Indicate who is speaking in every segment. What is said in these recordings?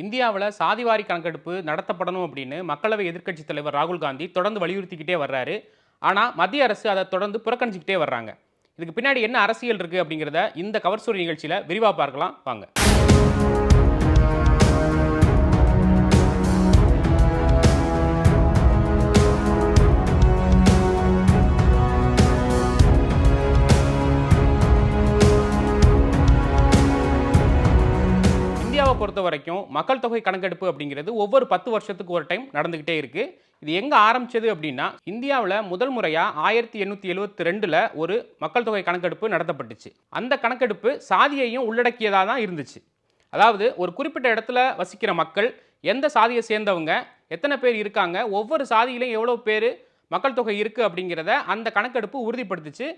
Speaker 1: இந்தியாவில் சாதிவாரி கணக்கெடுப்பு நடத்தப்படணும் அப்படின்னு மக்களவை எதிர்க்கட்சித் தலைவர் ராகுல் காந்தி தொடர்ந்து வலியுறுத்திக்கிட்டே வர்றாரு. ஆனால் மத்திய அரசு அதை தொடர்ந்து புறக்கணிச்சிக்கிட்டே வர்றாங்க. இதுக்கு பின்னாடி என்ன அரசியல் இருக்குது அப்படிங்கிறத இந்த கவர் நிகழ்ச்சியில் விரிவாக பார்க்கலாம். வாங்க. பொறுத்த வரைக்கும் மக்கள் தொகை கணக்கெடுப்பு அப்படிங்கிறது ஒவ்வொரு பத்து வருஷத்துக்கு ஒரு டைம் நடந்துக்கிட்டே இருக்கு. இது எங்கே ஆரம்பிச்சது அப்படின்னா இந்தியாவில் முதல் முறையாக ஆயிரத்தி எண்ணூற்றி எழுபத்தி ரெண்டில் ஒரு மக்கள் தொகை கணக்கெடுப்பு நடத்தப்பட்டுச்சு. அந்த கணக்கெடுப்பு சாதியையும் உள்ளடக்கியதாக தான் இருந்துச்சு. அதாவது ஒரு குறிப்பிட்ட இடத்துல வசிக்கிற மக்கள் எந்த சாதியை சேர்ந்தவங்க எத்தனை பேர் இருக்காங்க ஒவ்வொரு சாதியிலையும் எவ்வளோ பேர் மக்கள் தொகை இருக்குது அப்படிங்கிறத அந்த கணக்கெடுப்பு உறுதிப்படுத்துச்சு.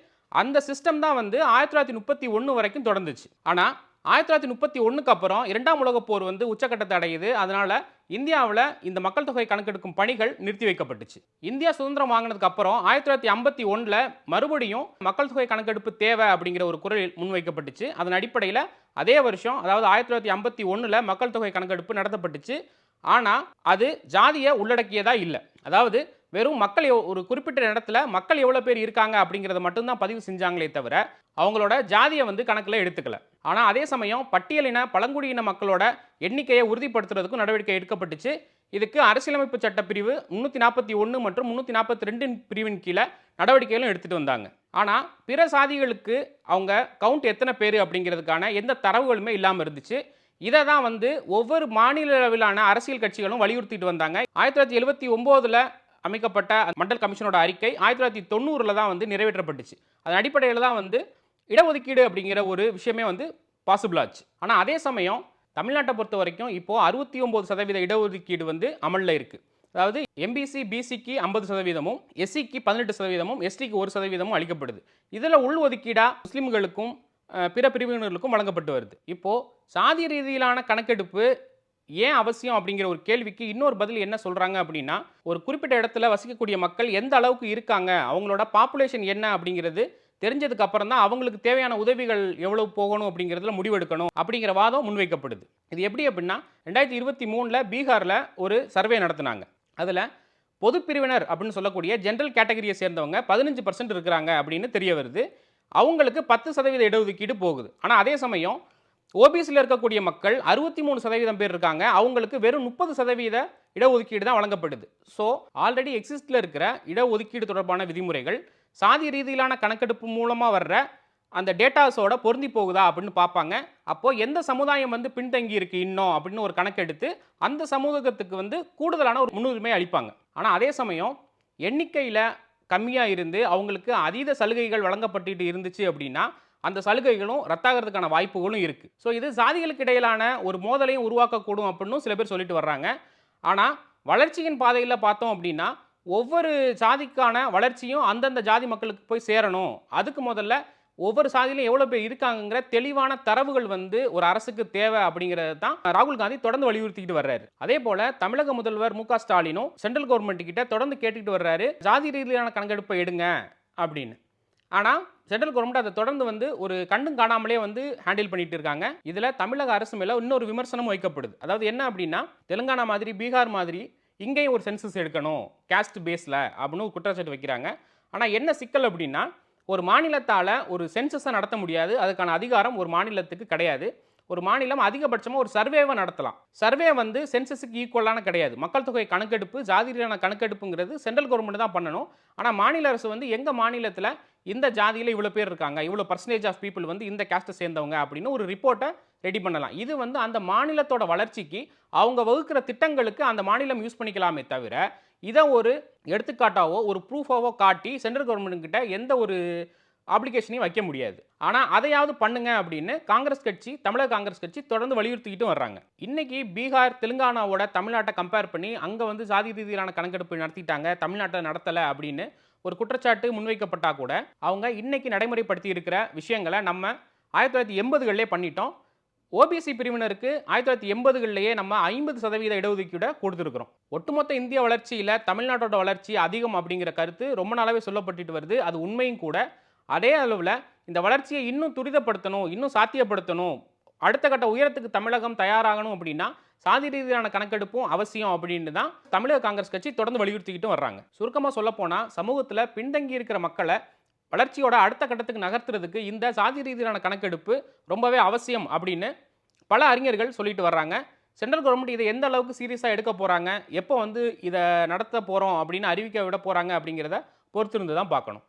Speaker 1: அந்த சிஸ்டம் தான் வந்து ஆயிரத்தி தொள்ளாயிரத்தி முப்பத்தி ஒன்று வரைக்கும் தொடர்ந்துச்சு. ஆனால் ஆயிரத்தி தொள்ளாயிரத்தி முப்பத்தி ஒன்றுக்கு அப்புறம் இரண்டாம் உலகப் போர் வந்து உச்சக்கட்டத்தை அடையுது. அதனால் இந்தியாவில் இந்த மக்கள் தொகை கணக்கெடுக்கும் பணிகள் நிறுத்தி வைக்கப்பட்டுச்சு. இந்தியா சுதந்திரம் வாங்கினதுக்கு அப்புறம் ஆயிரத்தி தொள்ளாயிரத்தி ஐம்பத்தி ஒன்றில் மறுபடியும் மக்கள் தொகை கணக்கெடுப்பு தேவை அப்படிங்கிற ஒரு குரல் முன்வைக்கப்பட்டுச்சு. அதன் அடிப்படையில் அதே வருஷம் அதாவது ஆயிரத்தி தொள்ளாயிரத்தி ஐம்பத்தி ஒன்றில் மக்கள் தொகை கணக்கெடுப்பு நடத்தப்பட்டுச்சு. ஆனால் அது ஜாதியை உள்ளடக்கியதாக இல்லை. அதாவது வெறும் மக்கள் எவ்- ஒரு குறிப்பிட்ட இடத்துல மக்கள் எவ்வளோ பேர் இருக்காங்க அப்படிங்கிறத மட்டும்தான் பதிவு செஞ்சாங்களே தவிர அவங்களோட ஜாதியை வந்து கணக்கில் எடுத்துக்கல. ஆனால் அதே சமயம் பட்டியலின பழங்குடியின மக்களோட எண்ணிக்கையை உறுதிப்படுத்துறதுக்கும் நடவடிக்கை எடுக்கப்பட்டுச்சு. இதுக்கு அரசியலமைப்பு சட்ட பிரிவு முந்நூற்றி நாற்பத்தி ஒன்று மற்றும் முந்நூற்றி நாற்பத்தி ரெண்டின் பிரிவின் கீழே நடவடிக்கைகளும் எடுத்துகிட்டு வந்தாங்க. ஆனால் பிற சாதிகளுக்கு அவங்க கவுண்ட் எத்தனை பேர் அப்படிங்கிறதுக்கான எந்த தரவுகளுமே இல்லாமல் இருந்துச்சு. இதை தான் வந்து ஒவ்வொரு மாநில அளவிலான அரசியல் கட்சிகளும் வலியுறுத்திட்டு வந்தாங்க. ஆயிரத்தி தொள்ளாயிரத்தி எழுபத்தி ஒம்போதில் அமைக்கப்பட்ட மண்டல் கமிஷனோட அறிக்கை ஆயிரத்தி தொள்ளாயிரத்தி தொண்ணூறில் தான் வந்து நிறைவேற்றப்பட்டுச்சு. அதன் அடிப்படையில் தான் வந்து இடஒதுக்கீடு அப்படிங்கிற ஒரு விஷயமே வந்து பாசிபிள் ஆச்சு. ஆனால் அதே சமயம் தமிழ்நாட்டை பொறுத்த வரைக்கும் இப்போது அறுபத்தி ஒம்பது சதவீத இடஒதுக்கீடு வந்து அமலில் இருக்குது அதாவது எம்பிசி பிசிக்கு ஐம்பது சதவீதமும் எஸ்சிக்கு பதினெட்டு சதவீதமும் எஸ்டிக்கு ஒரு சதவீதமும் அளிக்கப்படுது. இதில் உள் ஒதுக்கீடாக முஸ்லீம்களுக்கும் பிற பிரிவினர்களுக்கும் வழங்கப்பட்டு வருது. இப்போது சாதி ரீதியிலான கணக்கெடுப்பு ஏன் அவசியம் அப்படிங்கிற ஒரு கேள்விக்கு இன்னொரு பதில் என்ன சொல்கிறாங்க அப்படின்னா ஒரு குறிப்பிட்ட இடத்துல வசிக்கக்கூடிய மக்கள் எந்த அளவுக்கு இருக்காங்க அவங்களோட பாப்புலேஷன் என்ன அப்படிங்கிறது தெரிஞ்சதுக்கு அப்புறம் தான் அவங்களுக்கு தேவையான உதவிகள் எவ்வளவு போகணும் அப்படிங்கிறதுல முடிவெடுக்கணும் அப்படிங்கிற வாதம் முன்வைக்கப்படுது. இது எப்படி அப்படின்னா ரெண்டாயிரத்தி இருபத்தி மூணில் பீகாரில் ஒரு சர்வே நடத்தினாங்க. அதில் பொது பிரிவினர் அப்படின்னு சொல்லக்கூடிய ஜென்ரல் கேட்டகரியை சேர்ந்தவங்க பதினஞ்சு பர்சன்ட் இருக்கிறாங்க அப்படின்னு தெரிய வருது. அவங்களுக்கு பத்து சதவீத இடஒதுக்கீடு போகுது. ஆனால் அதே சமயம் ஓபிசியில் இருக்கக்கூடிய மக்கள் அறுபத்தி மூணு சதவீதம் பேர் இருக்காங்க. அவங்களுக்கு வெறும் முப்பது சதவீத இடஒதுக்கீடு தான் வழங்கப்படுது. ஸோ ஆல்ரெடி எக்ஸிஸ்டில் இருக்கிற இடஒதுக்கீடு தொடர்பான விதிமுறைகள் சாதி ரீதியிலான கணக்கெடுப்பு மூலமாக வர்ற அந்த டேட்டாஸோட பொருந்தி போகுதா அப்படின்னு பார்ப்பாங்க. அப்போது எந்த சமுதாயம் வந்து பின்தங்கி இருக்கு இன்னும் அப்படின்னு ஒரு கணக்கெடுத்து அந்த சமூகத்துக்கு வந்து கூடுதலான ஒரு முன்னுரிமை அளிப்பாங்க. ஆனால் அதே சமயம் எண்ணிக்கையில் கம்மியாக இருந்து அவங்களுக்கு அதீத சலுகைகள் வழங்கப்பட்டுட்டு இருந்துச்சு அப்படின்னா அந்த சலுகைகளும் ரத்தாகிறதுக்கான வாய்ப்புகளும் இருக்குது ஸோ இது சாதிகளுக்கு இடையிலான ஒரு மோதலையும் உருவாக்கக்கூடும் அப்படின்னு சில பேர் சொல்லிட்டு வர்றாங்க. ஆனால் வளர்ச்சியின் பாதையில் பார்த்தோம் அப்படின்னா ஒவ்வொரு சாதிக்கான வளர்ச்சியும் அந்தந்த ஜாதி மக்களுக்கு போய் சேரணும். அதுக்கு முதல்ல ஒவ்வொரு சாதியிலும் எவ்வளோ பேர் இருக்காங்கங்கிற தெளிவான தரவுகள் வந்து ஒரு அரசுக்கு தேவை அப்படிங்கிறது தான் ராகுல் காந்தி தொடர்ந்து வலியுறுத்திக்கிட்டு வர்றாரு. அதே போல தமிழக முதல்வர் மு க ஸ்டாலினும் சென்ட்ரல் கவர்மெண்ட் கிட்ட தொடர்ந்து கேட்டுக்கிட்டு வர்றாரு. ஜாதி ரீதியிலான கணக்கெடுப்பை எடுங்க அப்படின்னு. ஆனால் சென்ட்ரல் கவர்மெண்ட் அதை தொடர்ந்து வந்து ஒரு கண்டும் காணாமலே வந்து ஹேண்டில் பண்ணிட்டு இருக்காங்க. இதில் தமிழக அரசு மேலே இன்னொரு விமர்சனம் வைக்கப்படுது அதாவது என்ன அப்படின்னா தெலுங்கானா மாதிரி பீகார் மாதிரி இங்கேயும் ஒரு சென்சஸ் எடுக்கணும் கேஸ்ட் பேஸில் அப்படின்னு ஒரு குற்றச்சாட்டு வைக்கிறாங்க. ஆனால் என்ன சிக்கல் அப்படின்னா ஒரு மாநிலத்தால் ஒரு சென்சஸை நடத்த முடியாது. அதுக்கான அதிகாரம் ஒரு மாநிலத்துக்கு கிடையாது. ஒரு மாநிலம் அதிகபட்சமாக ஒரு சர்வேவை நடத்தலாம். சர்வே வந்து சென்சஸுக்கு ஈக்குவலான கிடையாது. மக்கள் தொகை கணக்கெடுப்பு ஜாதி ரீதியான கணக்கெடுப்புங்கிறது சென்ட்ரல் கவர்மெண்ட் தான் பண்ணணும். ஆனால் மாநில அரசு வந்து எங்கள் மாநிலத்தில் இந்த ஜாதியில் இவ்வளோ பேர் இருக்காங்க இவ்வளோ பர்சன்டேஜ் ஆஃப் பீப்புள் வந்து இந்த கேஸ்ட்டை சேர்ந்தவங்க அப்படின்னு ஒரு ரிப்போர்ட்டை ரெடி பண்ணலாம். இது வந்து அந்த மாநிலத்தோட வளர்ச்சிக்கு அவங்க வகுக்கிற திட்டங்களுக்கு அந்த மாநிலம் யூஸ் பண்ணிக்கலாமே தவிர இதை ஒரு எடுத்துக்காட்டாவோ ஒரு ப்ரூஃபாவோ காட்டி சென்ட்ரல் கவர்மெண்ட் கிட்ட எந்த ஒரு அப்ளிகேஷனையும் வைக்க முடியாது. ஆனால் அதையாவது பண்ணுங்க அப்படின்னு காங்கிரஸ் கட்சி தமிழக காங்கிரஸ் கட்சி தொடர்ந்து வலியுறுத்திக்கிட்டு வர்றாங்க. இன்னைக்கு பீகார் தெலுங்கானாவோட தமிழ்நாட்டை கம்பேர் பண்ணி அங்கே வந்து சாதி ரீதியிலான கணக்கெடுப்பு நடத்திட்டாங்க தமிழ்நாட்டை நடத்தலை அப்படின்னு ஒரு குற்றச்சாட்டு முன்வைக்கப்பட்டா கூட அவங்க இன்னைக்கு நடைமுறைப்படுத்தி இருக்கிற விஷயங்களை நம்ம ஆயிரத்தி தொள்ளாயிரத்தி எண்பதுகளிலே பண்ணிட்டோம். ஓபிசி பிரிவினருக்கு ஆயிரத்தி தொள்ளாயிரத்தி எண்பதுகளிலேயே நம்ம ஐம்பது சதவீத இடஒதுக்கீடை கொடுத்துருக்குறோம். ஒட்டுமொத்த இந்திய வளர்ச்சியில் தமிழ்நாட்டோட வளர்ச்சி அதிகம் அப்படிங்கிற கருத்து ரொம்ப நாளாவே சொல்லப்பட்டுட்டு வருது. அது உண்மையும் கூட. அதே அளவில் இந்த வளர்ச்சியை இன்னும் துரிதப்படுத்தணும் இன்னும் சாத்தியப்படுத்தணும் அடுத்த கட்ட உயரத்துக்கு தமிழகம் தயாராகணும் அப்படின்னா சாதி ரீதியான கணக்கெடுப்பும் அவசியம் அப்படின்னு தான் தமிழக காங்கிரஸ் கட்சி தொடர்ந்து வலியுறுத்திக்கிட்டு வர்றாங்க. சுருக்கமாக சொல்லப்போனால் சமூகத்தில் பின்தங்கி இருக்கிற மக்களை வளர்ச்சியோட அடுத்த கட்டத்துக்கு நகர்த்துறதுக்கு இந்த சாதி ரீதியிலான கணக்கெடுப்பு ரொம்பவே அவசியம் அப்படின்னு பல அறிஞர்கள் சொல்லிட்டு வர்றாங்க. சென்ட்ரல் கவர்மெண்ட் இதை எந்த அளவுக்கு சீரியஸாக எடுக்க போகிறாங்க எப்போ வந்து இதை நடத்த போகிறோம் அப்படின்னு அறிவிக்க விட போகிறாங்க அப்படிங்கிறத பொறுத்திருந்து தான் பார்க்கணும்.